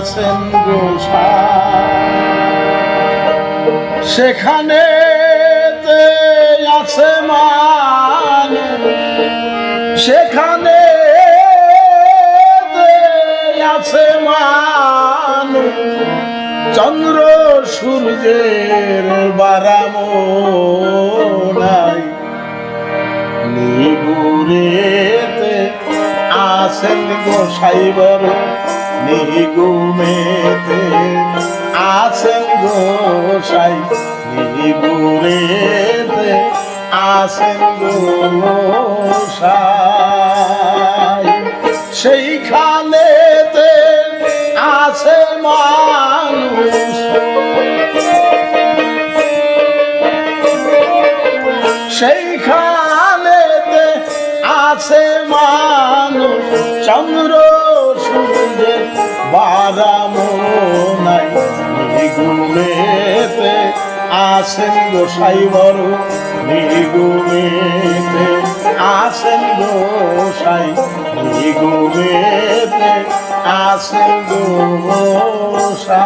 আছেন সেখানে আছে মান সেখানে আছে মান চন্দ্র সূর্যের বারাম নাই। নিগুরেতে আসেন গোসাই বড় নিগুমেতে আসেন গোসাই নিগুরেতে আসেন গোসাই সেইখানেতে আছে মানুষ। সেইখানেতে আছে মানুষ। চন্দ্র নিগুমেতে আসেন গোসাই বড় নিগুমেতে। আসেন গোসাই নিগুমেতে আসেন গোসাই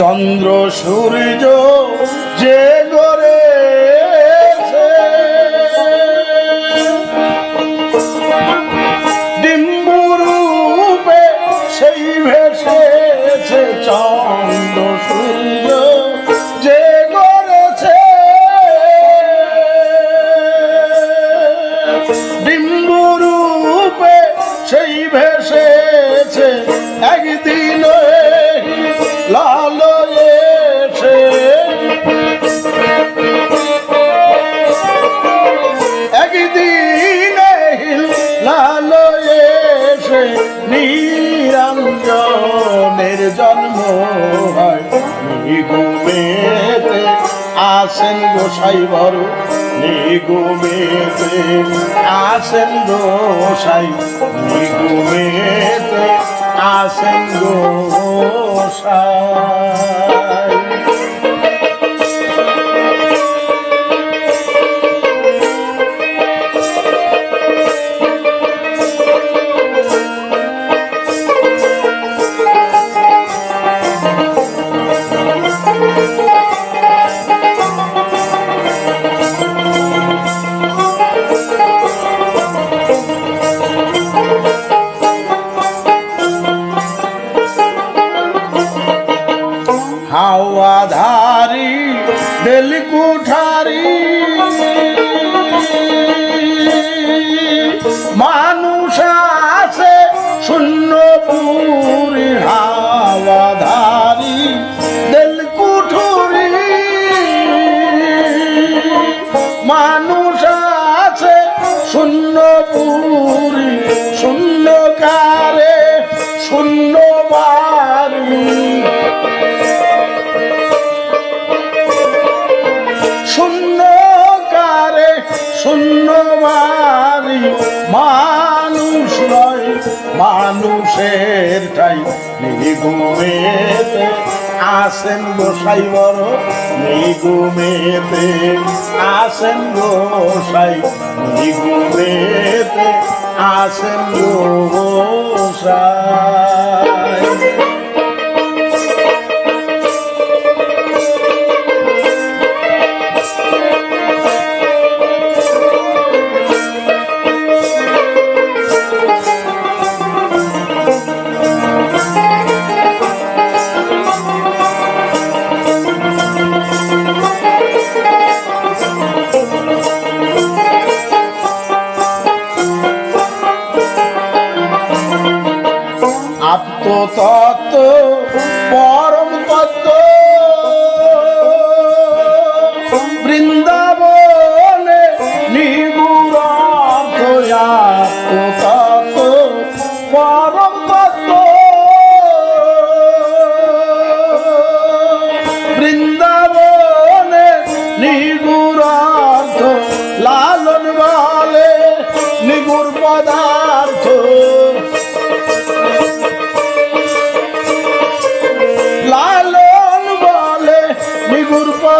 চন্দ্র সূর্য যে গড়েছে। ডিম্বুরূপে সেই ভেসেছে চন্দ্র সূর্য যে গড়েছে। ডিম্বুরূপে সেই ভেসেছে একদিন আসেন বড় নিগুমে আসেন গোসাই নিগুমে আসেন গোসাই। মানুষের ঠাই। নিগুমেতে আসেন গোসাই বড় নিগুমেতে আসেন গোসাই নিগুমেতে আসেন গোসাই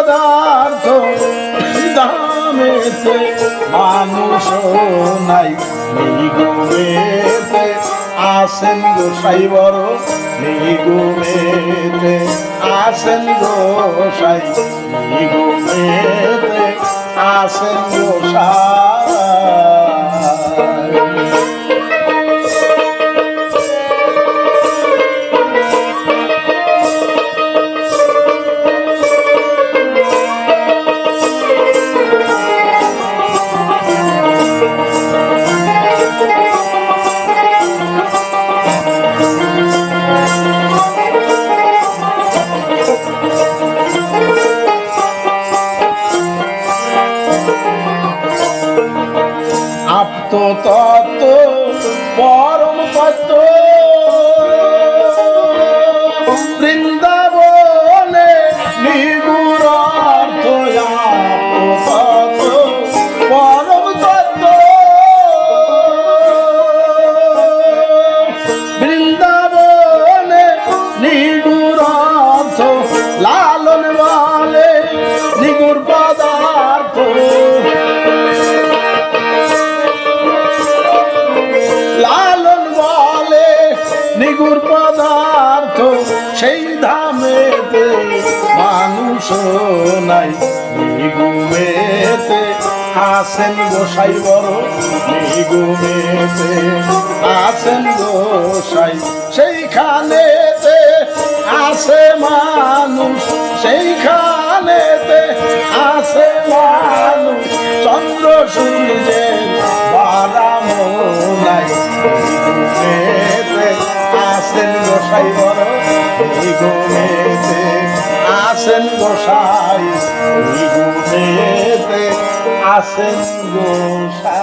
পদার্থ দামেতে মানুষ নাই নিগুমেতে আসেন গোসাই বড় নিগুমেতে আসেন গোসাই নিগুমেতে আসেন গোসাই পদার্থ, সেই ধামেতে মানুষ নাই। নিগুমেতে আসেন গোসাই বড়, নিগুমেতে আসেন গোসাই। সেইখানেতে আসে মানুষ, সেইখানেতে আসে মানুষ। চন্দ্র সূর্যের বারাম নাই। গোসাই বড় ঘুমেতে আসেন গোসাই ঘুমেতে আসেন গোসাই